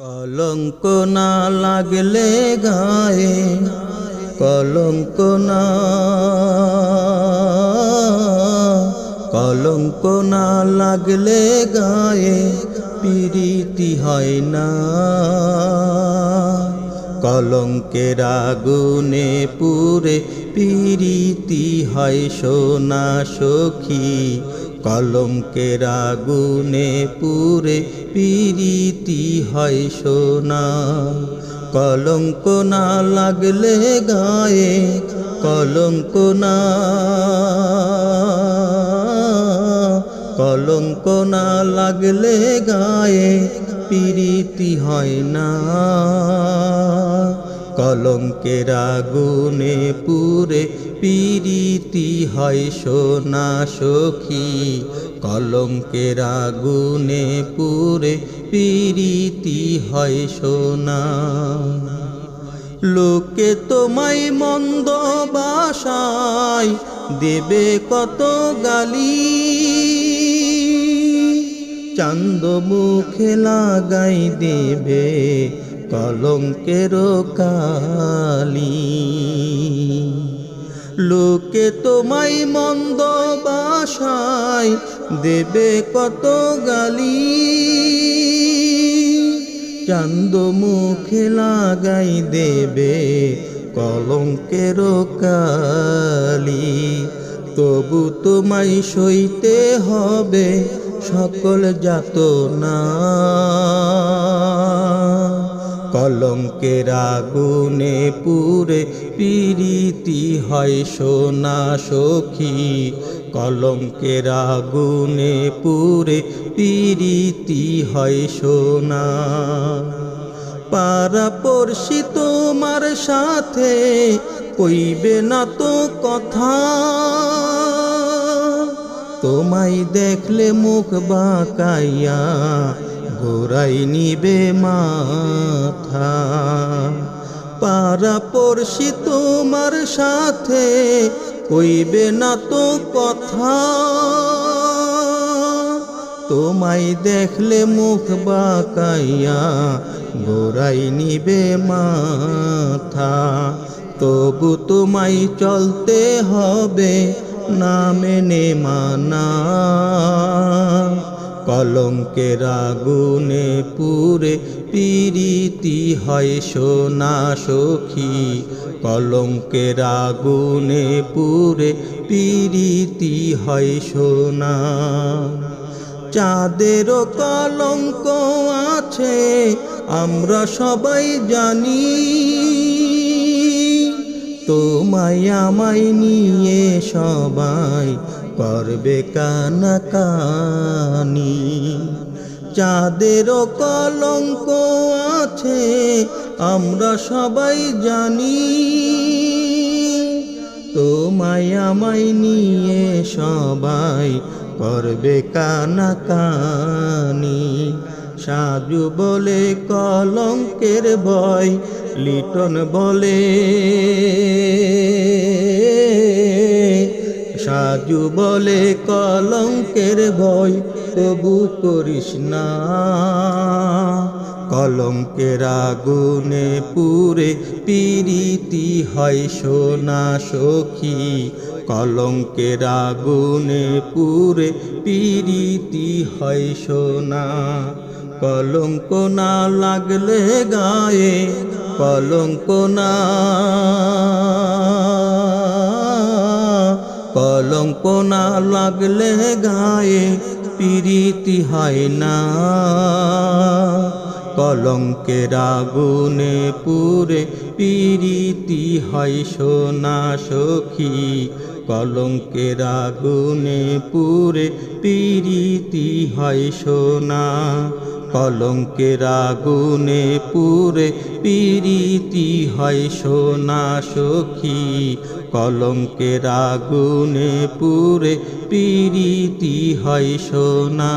কলঙ্ক না লাগলে গায়ে, কলঙ্ক না কলঙ্ক না লাগলে গায়ে পিরিতি হয় না। কলঙ্কের আগুনে পুরে পিরিতি হয় সোনা সখী কলঙ্কের আগুনে পুরে পিরিতি হয় সোনা। কলঙ্ক না লাগলে গায়ে কলঙ্ক না। কলঙ্ক না লাগলে গায়ে পিরিতি হয় না। কলঙ্কের আগুনে পুরে পিরিতি হয় সোনা সখী। কলঙ্কের আগুনে পুরে পিরিতি হয় সোনা। লোকে তোমায় মন্দ বাসায়, দেবে কত গালি। চান্দ মুখে লাগাই দেবে কলঙ্কের কালি। লোকে তোমায় মন্দ বাসায় দেবে কত গালি। চান্দ মুখে লাগাই দেবে কলঙ্কের কালি। তবু তোমায় সইতে হবে সকল যাত না কলঙ্কের আগুনে পুরে পিরিতি হয় সোনা সখী। কলঙ্কের আগুনে পুরে পিরিতি হয় সোনা। পারা পড়শি তোমার সাথে কইবে না তো কথা। তোমায় দেখলে মুখ বাঁকাইয়া গোড়াই নিবে মাথা। পারা পড়শি তোমার সাথে কইবে না তো কথা। তোমায় দেখলে মুখ বাকাইয়া গোড়াই নিবে মাথা। তবু তোমায় চলতে হবে না মেনে মানা। কলঙ্কের আগুনে পুরে পিরিতি হয় সোনা সখী। কলঙ্কের আগুনে পুরে পিরিতি হয় সোনা। চাঁদেরও কলঙ্ক আছে, আমরা সবাই জানি। তোমায় আমায় নিয়ে সবাই করবে কানাকানি। চাঁদেরও কলঙ্ক আছে, আমরা সবাই জানি। তোমায় আমায় নিয়ে সবাই করবে কানাকানি। সাজু বলে কলঙ্কের ভয়, লিটন বলে। সাজু বলে কলঙ্কের ভয়, তবু করিস না। কলঙ্কের আগুনে পুরে পিরিতি হয় সোনা সখী। কলঙ্কের আগুনে পুরে পিরিতি হয় সোনা। কলঙ্ক না লাগলে গায়ে, কলঙ্ক না কলঙ্ক না লাগলে গায়ে পিরিতি হয় না। কলঙ্কের আগুনে পুরে পিরিতি হয় সোনা সখী। কলঙ্কের আগুনে পুরে পিরিতি হয় সোনা। কলঙ্কের আগুনে পুরে পিরিতি হয় সোনা সখী। কলঙ্কের আগুনে পুরে পিরিতি হয় সোনা।